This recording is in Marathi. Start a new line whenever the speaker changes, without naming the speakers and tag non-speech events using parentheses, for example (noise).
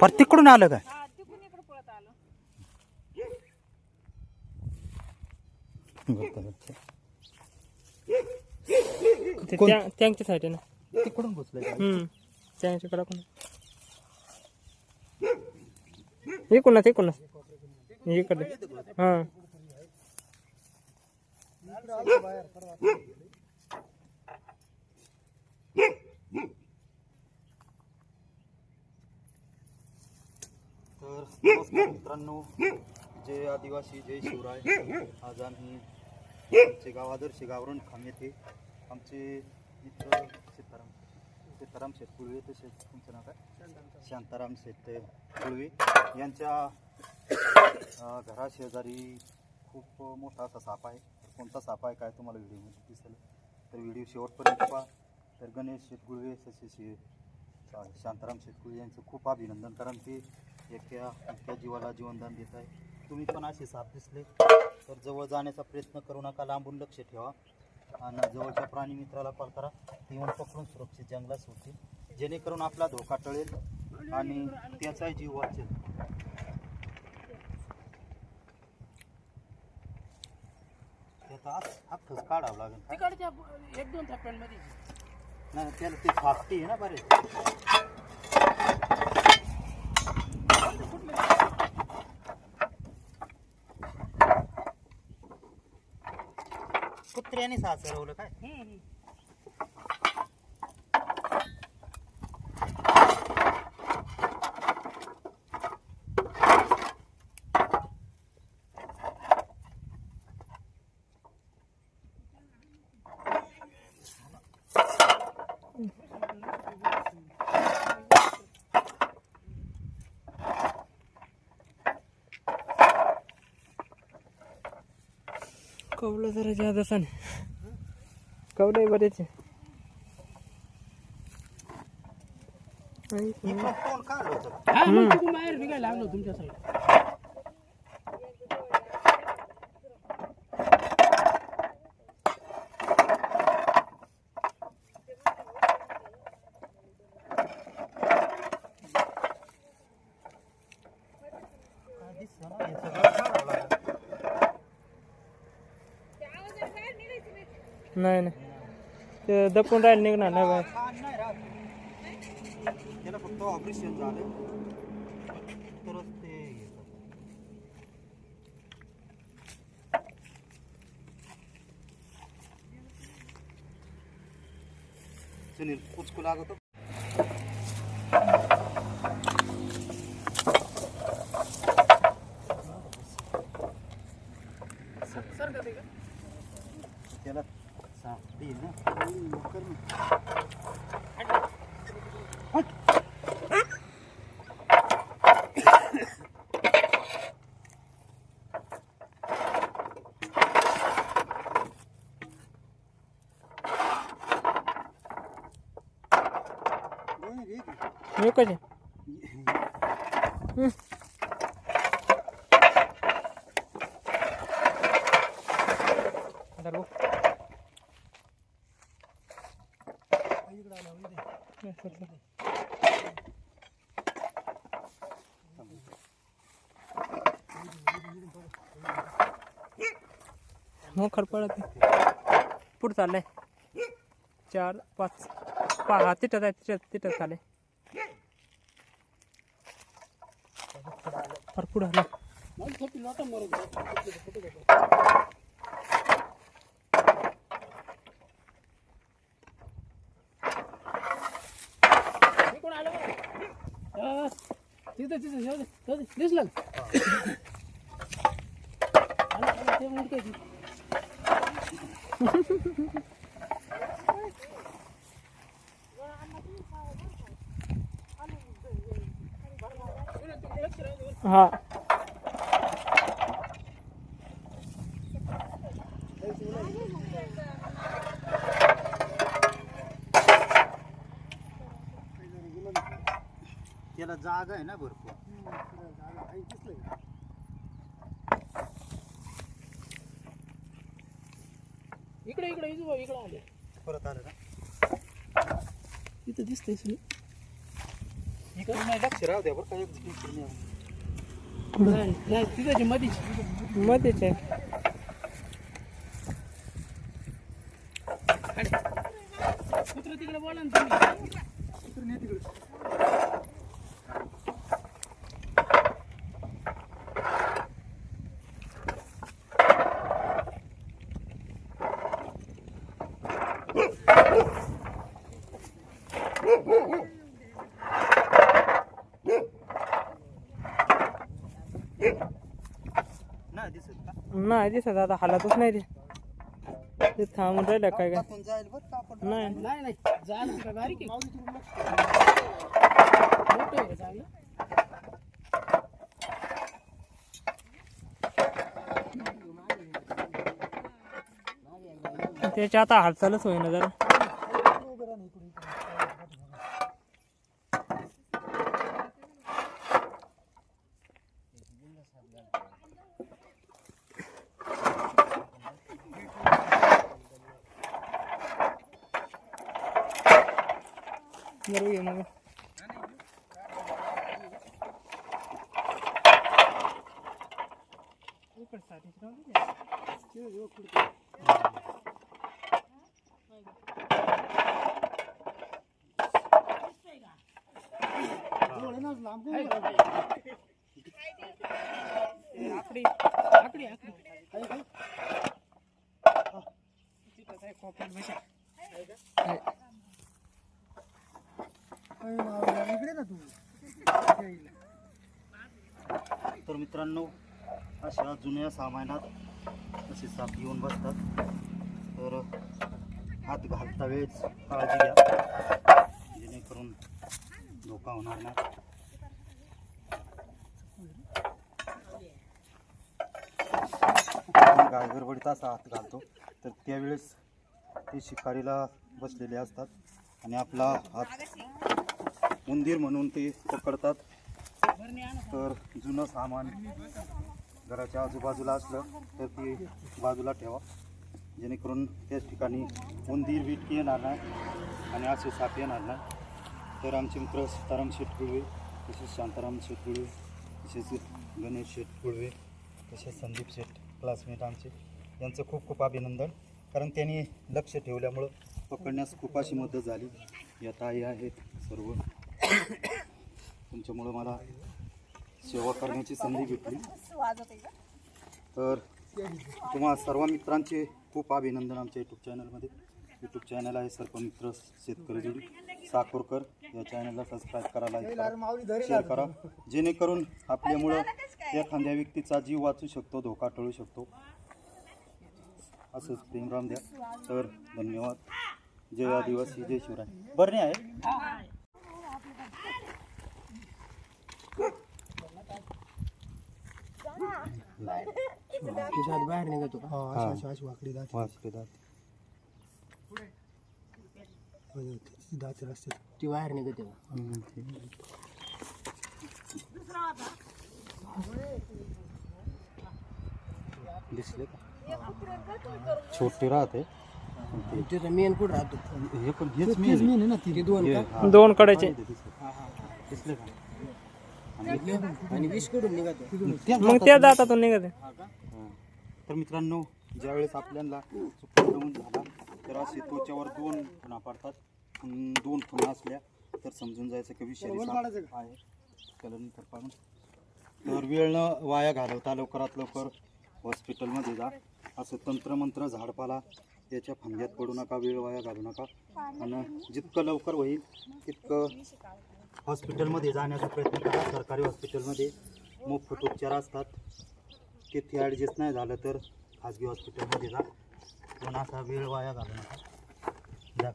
पर तिकडून आलं काय?
हा तिकडून इकडे पळत आलं.
ते
कोण?
त्या- त्यांच्या साईड आहे ना.
तिकडून घुसलंय का?
हम्म त्यांच्याकडे पण इकडूनच इकडूनच इकडे. हां.
नमस्कार मित्रांनो. जय आदिवासी जय शिवराय. आज आम्ही आमचे गाव आदर्श गावरण खाम येथे आमचे मित्र सीताराम सीताराम शेठ कुळवे तसेच तुमचं नाव काय? शांताराम शेठ कुळवे यांच्या घराशेजारी खूप मोठा असा साप आहे. कोणता साप आहे काय तुम्हाला व्हिडिओमध्ये दिसेल? तर व्हिडिओ शेवटपर्यंत पहा. तर गणेश शेटगुळवे तसेच शांताराम शेटकुळे यांचं खूप अभिनंदन कारण ते एकट्या एकट्या जीवाला जीवनदान देत आहे. तुम्ही पण असे साप दिसले तर जवळ जाण्याचा प्रयत्न करू नका लांबून लक्ष ठेवा. आणि जवळच्या प्राणी मित्राला कॉल करा. ते येऊन पकडून सुरक्षित जंगलात सोडतील. जेणेकरून आपला धोका टळेल आणि त्याचाही जीव वाचेल. त्याचा अख्खच काढावं लागेल.
एक दोन थप्प्यांमध्ये.
नाही त्याला ते फापटी आहे ना बरे. कुत्र्याने साचरवलं काय?
कवलं जरा जादा सण. कवलं बरेच आहे.
हे
हा तिकडून बाहेर निघायला लागलो तुमच्या साईड
काय दिसतं ना हे सगळं काढावं लागेल
नाही नाही ते दपून राहिले निघणार नाही
बाय त्याला फक्त ऑपरेशन झालं तरच ते सुनील लागतो त्याला सापडी ना लवकर ना. दोन्ही घे की.
एकच आहे धर भाऊ. नाही, सर, सर. मग खडपडत पुढं चाललंय. चार पाच. पहा हा आहे तिथं तिथं चाललंय फार पुढं आलं
मग थोडी लोटा मारून कोण आलं बघा. हा, तिथं तिथं जाऊ दे, जाऊ दे. दिसलं का? आलं, आलं, ते उडतंय ते.
हा
त्याला जागा आहे ना भरपूर.
इकडे इकडे इकडे आले.
परत आलं ना?
इथं दिसतंय सगळं.
इकडे नाही लक्ष राहू द्या बरं का नाही.
तिथं
मध्येच आहे.
कुत्र तिकडे बोला ना तुम्ही.
नाही दिसत
नाही दिसत आता हालातच नाही ते ते थांबून राहिलं काय काय? नाही.
नाही नाही. झालं का बारीक आहे. मोठं आहे का चांगलं
त्याची आता हालचालच होईना जरा बरोबर आहे मग
आकडी आकडी आकडी तिथं काय कोपऱ्यात बसा
तर मित्रांनो अशा जुन्या सामानात असे साप येऊन बसतात. तर हात घालता वेळेस काळजी घ्या. जेणेकरून धोका होणार नाही. गाय गडबडीत असा हात घालतो तर त्यावेळेस ते शिकारीला बसलेले असतात आणि आपला हात उंदीर म्हणून ते पकडतात. तर जुनं सामान घराच्या आजूबाजूला असलं तर ते बाजूला ठेवा. जेणेकरून त्याच ठिकाणी उंदीर विटकी येणार नाही आणि असे साप येणार नाही. तर आमचे मित्र सीताराम शेटकुळवे तसेच शांताराम शेटकुळवे तसेच गणेश शेटकुळवे तसेच संदीप शेट क्लासमेट आमचे. यांचं खूप खूप अभिनंदन. कारण त्यांनी लक्ष ठेवल्यामुळं पकडण्यास खूप अशी मदत झाली. या ताई आहेत सर्व. (coughs) तुमच्यामुळं मला सेवा करण्याची संधी भेटली. तर तुम्हा सर्व मित्रांचे खूप अभिनंदन आमच्या यूट्यूब चॅनलमध्ये यूट्यूब चॅनल आहे सर्व मित्र शेतकरी जोडी. साकोरकर या चॅनलला सबस्क्राईब करा लाईक करा शेअर करा. जेणेकरून आपल्यामुळं एखाद्या व्यक्तीचा जीव वाचू शकतो धोका टळू शकतो. असंच प्रेमराम द्या. तर धन्यवाद. जय आदिवासी जय शिवराय. बरं नाही आहे
त्याच्यात बाहेर निघतो का
वाचले दात
दात रस्ते ती बाहेर निघते का
दिसले का छोटे राहते
तिथं मेन कुठं राहतो
हे पण हेच मेन आहे.
ना ती दोन
हे, हा.
दोन कडेचे
दिसले. दिसले का
आणि वीसकडून निघतो
मग त्या दातातून निघते
हा. तर मित्रांनो ज्यावेळेस आपल्याला चुकून झाला तर असे त्वचेवर दोन खुणा पडतात. दोन खुणा असल्या तर समजून जायचं की विषारी साप आहे. त्यानंतर पाहून तर वेळ न वाया घालवता लवकरात लवकर हॉस्पिटलमध्ये जा. असं तंत्रमंत्र झाडपाला याच्या फंद्यात पडू नका वेळ वाया घालू नका. आणि जितकं लवकर होईल तितकं हॉस्पिटलमध्ये जाण्याचा प्रयत्न करा. सरकारी हॉस्पिटलमध्ये मोफत उपचार असतात. तिथे ॲडजस्ट नाही झालं तर खाजगी हॉस्पिटलमध्ये जा. पण असा वेळ वाया घालू नका.